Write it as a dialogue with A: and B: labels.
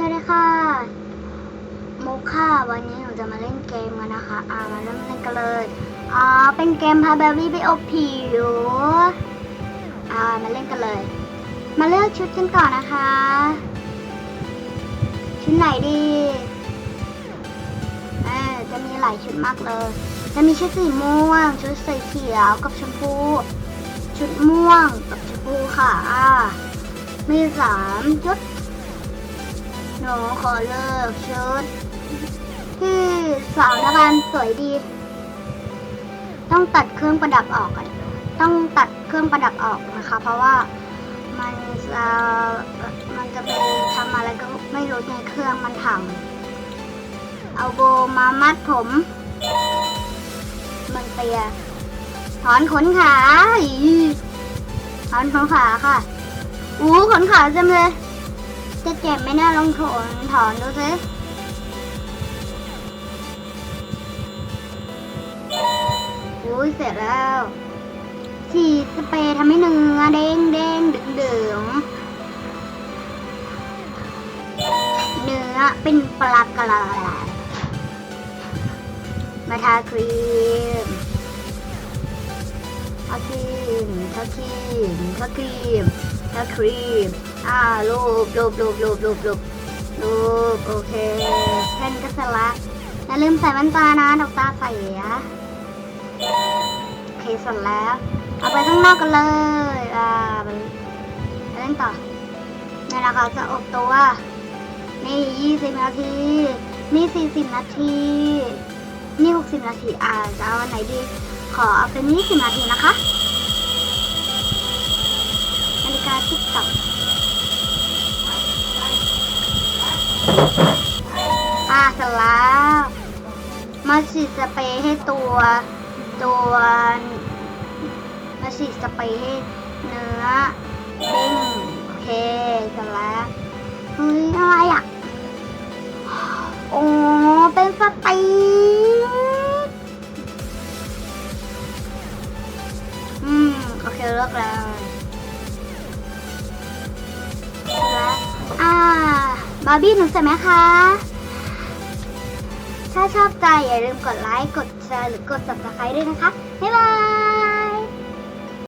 A: สวัสดีค่ะโมค่าวันนี้หนูจะมาเล่นเกมกันนะคะ อ่ามาเริ่มเล่นกันเลย อ๋อ เป็นเกมพาเบลลี่ไปอบผิว อ่า มาเล่นกันเลย มาเลือกชุดกันก่อนนะคะ ชุดไหนดีเออจะมีหลายชุดมากเลย จะมีชุดสีม่วง ชุดสีเขียวกับชมพู ชุดม่วงกับชมพูค่ะ อ่า มีสามชุด หนูขอเลือกชุดที่สาวละกันสวยดี ต้องตัดเครื่องประดับออกก่อนต้องตัดเครื่องประดับออกนะคะ เพราะว่ามันจะมันจะไปทำอะไรก็ไม่รู้ในเครื่องมันถังเอาโบมามัดผมมันเตียถอนขนขาอีถอนขนขาค่ะอู้ขนขาจังเลย จะเจ็บไหมเนี่ยลองถอนถอนดูสิอุ้ยเสร็จแล้วฉีดสเปรย์ทำให้เนื้อเด้งเด้งดึงดึงเนื้อเป็นปลากระมาทาครีมทาครีมทาครีมทาครีมทาครีม อ่ารูปรูปรูปรูปรูปรูปรูปโอเคแค่นก็เสร็จละอย่าลืมใส่แว่นตานะดอกตาใส่อะโอเคเสร็จแล้ว เอาไปข้างนอกกันเลยอ่าไปเล่นต่อนี่นะคะจะอบตัว นี่ยี่สิบนาที นี่สี่สิบนาที นี่หกสิบนาที อ่าจะเอาอันไหนดี ขอเอาเป็นยี่สิบนาทีนะคะนาฬิกาติ๊กต็อก อะเสร็จแล้วมาฉีดสเปรย์ให้ตัวตัวมาฉีดสเปรย์ให้เนื้อเด้งโอเคเสร็จแล้วเฮ้ยอะไรอะโอ้เป็นสติ๊กอืมโอเคเลิกแล้วเสร็จแล้วอ่า บาร์บี้หนูใส่ไหมคะ ถ้าชอบใจอย่าลืมกดไลค์ กดแชร์หรือกด subscribe ด้วยนะคะ บ๊ายบาย